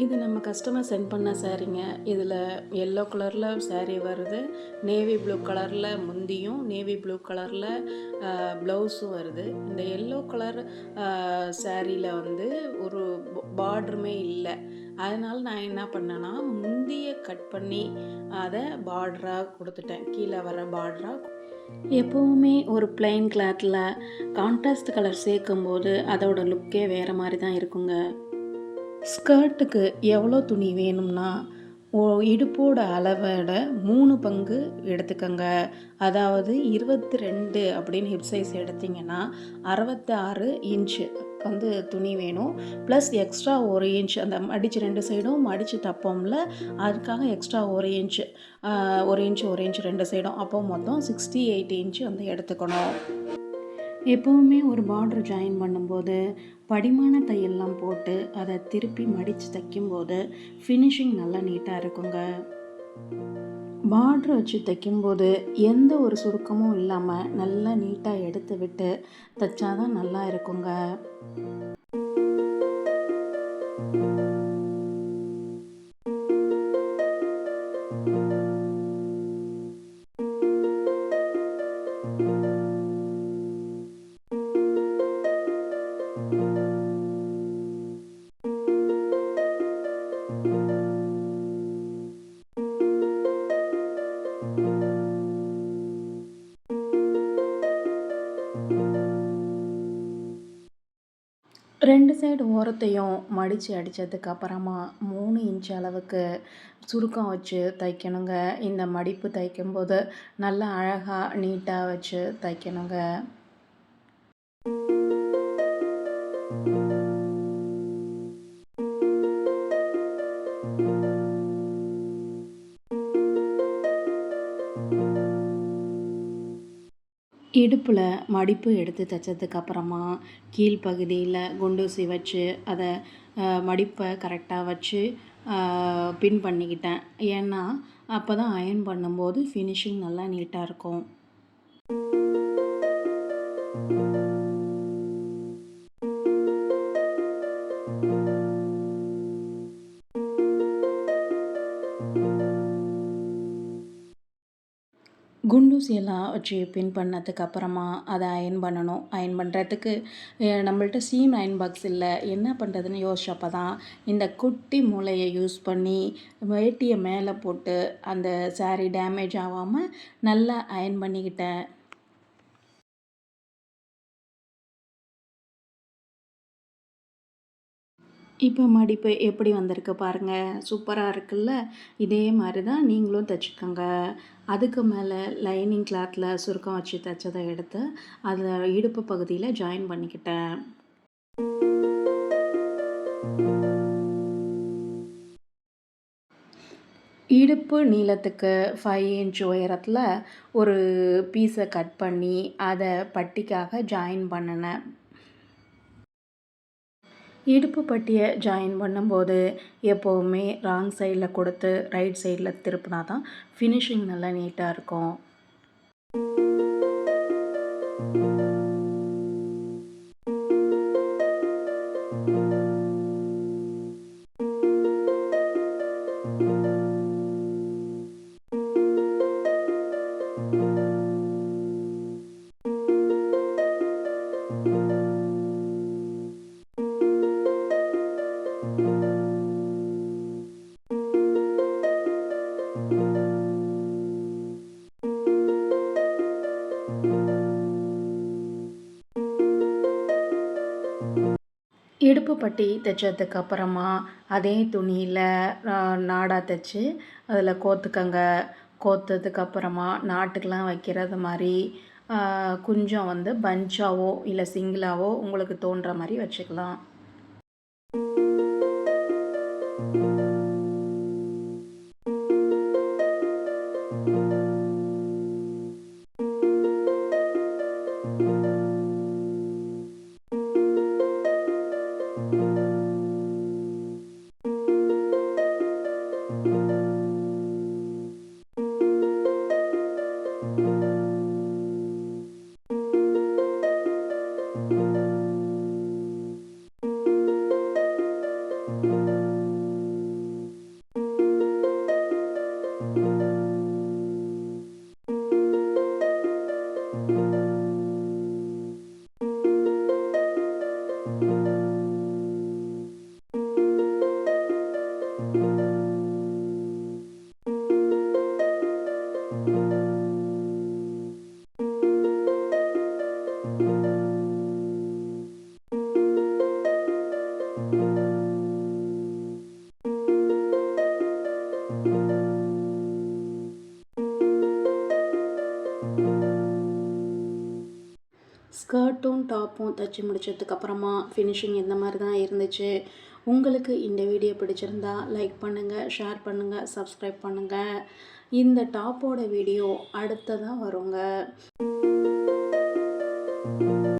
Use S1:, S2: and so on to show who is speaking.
S1: இது நம்ம customer send பண்ண சாரீங்க இதில் எல்லோ கலரில் சாரீ வருது. நேவி ப்ளூ கலரில் முந்தியும் நேவி ப்ளூ கலரில் ப்ளவுஸும் வருது. இந்த எல்லோ கலர் சாரியில் வந்து ஒரு பார்டருமே இல்லை. அதனால் நான் என்ன பண்ணேன்னா முந்தியை கட் பண்ணி அதை பார்டராக கொடுத்துட்டேன். கீழே வர பார்டராக எப்போவுமே ஒரு பிளெயின் கிளாத்தில் கான்ட்ராஸ்ட் கலர் சேர்க்கும்போது அதோட லுக்கே வேறு மாதிரி தான் இருக்குங்க. ஸ்கர்ட்டுக்கு எவ்வளோ துணி வேணும்னா ஓ இடுப்போட அளவோட மூணு பங்கு எடுத்துக்கோங்க. அதாவது இருபத்தி ரெண்டு அப்படின்னு ஹிப் சைஸ் எடுத்திங்கன்னா அறுபத்தி ஆறு இன்ச்சு வந்து துணி வேணும். ப்ளஸ் எக்ஸ்ட்ரா ஒரு இன்ச் அந்த மடித்து ரெண்டு சைடும் மடித்து தப்போம்ல அதுக்காக எக்ஸ்ட்ரா ஒரு இன்ச் ஒரு இன்ச் ஒரு இன்ச் ரெண்டு சைடும் அப்போ மொத்தம் சிக்ஸ்டி எயிட் இன்ச்சு வந்து எடுத்துக்கணும். எப்போவுமே ஒரு பார்டர் ஜாயின் பண்ணும்போது படிமான தையெல்லாம் போட்டு அதை திருப்பி மடித்து தைக்கும்போது ஃபினிஷிங் நல்லா நீட்டாக இருக்குங்க. பார்டர் வச்சு தைக்கும்போது எந்த ஒரு சுருக்கமும் இல்லாமல் நல்லா நீட்டாக எடுத்து விட்டு தைச்சாதான் நல்லா இருக்குங்க. ரெண்டு சைடு ஓரத்தையும் மடித்து அடித்ததுக்கு அப்புறமா மூணு இன்ச் அளவுக்கு சுருக்கம் வச்சு தைக்கணுங்க. இந்த மடிப்பு தைக்கும்போது நல்லா அழகாக நீட்டாக வச்சு தைக்கணுங்க. இடுப்பில் மடிப்பு எடுத்து தைச்சதுக்கு அப்புறமா கீழ்ப்பகுதியில் குண்டூசி வச்சு அதை மடிப்பை கரெக்டாக வச்சு பின் பண்ணிக்கிட்டேன். ஏன்னா அப்போ தான் அயர்ன் பண்ணும்போது ஃபினிஷிங் நல்லா நீட்டாக இருக்கும். குண்டூசி எல்லாம் வச்சு பின் பண்ணதுக்கு அப்புறமா அதை அயன் பண்ணணும். அயர்ன் பண்ணுறதுக்கு நம்மள்ட்ட சீம் அயர்ன் பாக்ஸ் இல்லை. என்ன பண்ணுறதுன்னு யோசிச்சப்போ தான் இந்த குட்டி மூளையை யூஸ் பண்ணி வேட்டியை மேலே போட்டு அந்த சாரீ டேமேஜ் ஆகாமல் நல்லா அயர்ன் பண்ணிக்கிட்டேன். இப்போ மடிப்பு எப்படி வந்திருக்கு பாருங்கள் சூப்பராக இருக்குல்ல? இதே மாதிரி தான் நீங்களும் தைச்சிக்கோங்க. அதுக்கு மேலே லைனிங் கிளாத்தில் சுருக்கம் வச்சு தைச்சதை எடுத்து அதில் இடுப்பு பகுதியில் ஜாயின் பண்ணிக்கிட்டேன். இடுப்பு நீளத்துக்கு ஃபைவ் இன்ச் உயரத்தில் ஒரு பீஸை கட் பண்ணி அதை பட்டிக்காக ஜாயின் பண்ணினேன். இடுப்பு பட்டியை ஜாயின் பண்ணும்போது எப்போவுமே ராங் சைடில் கொடுத்து ரைட் சைடில் திருப்பினா தான் ஃபினிஷிங் நல்லா நீட்டாக இருக்கும். இடுப்பு பட்டி தைச்சதுக்கு அப்புறமா அதே துணியில் நாடா தைச்சி அதில் கோத்துக்கங்க கோத்ததுக்கு அப்புறமா நாட்டுக்கெலாம் வைக்கிறது மாதிரி கொஞ்சம் வந்து பஞ்சாவோ இல்லை சிங்கிளாவோ உங்களுக்கு தோன்ற மாதிரி வச்சுக்கலாம். you தைச்சி முடிச்சதுக்கப்புறமா ஃபினிஷிங் எந்த மாதிரி தான் இருந்துச்சு. உங்களுக்கு இந்த வீடியோ பிடிச்சிருந்தா லைக் பண்ணுங்கள் ஷேர் பண்ணுங்கள் சப்ஸ்கிரைப் பண்ணுங்கள் இந்த டாப்போட வீடியோ அடுத்ததாக வருங்க.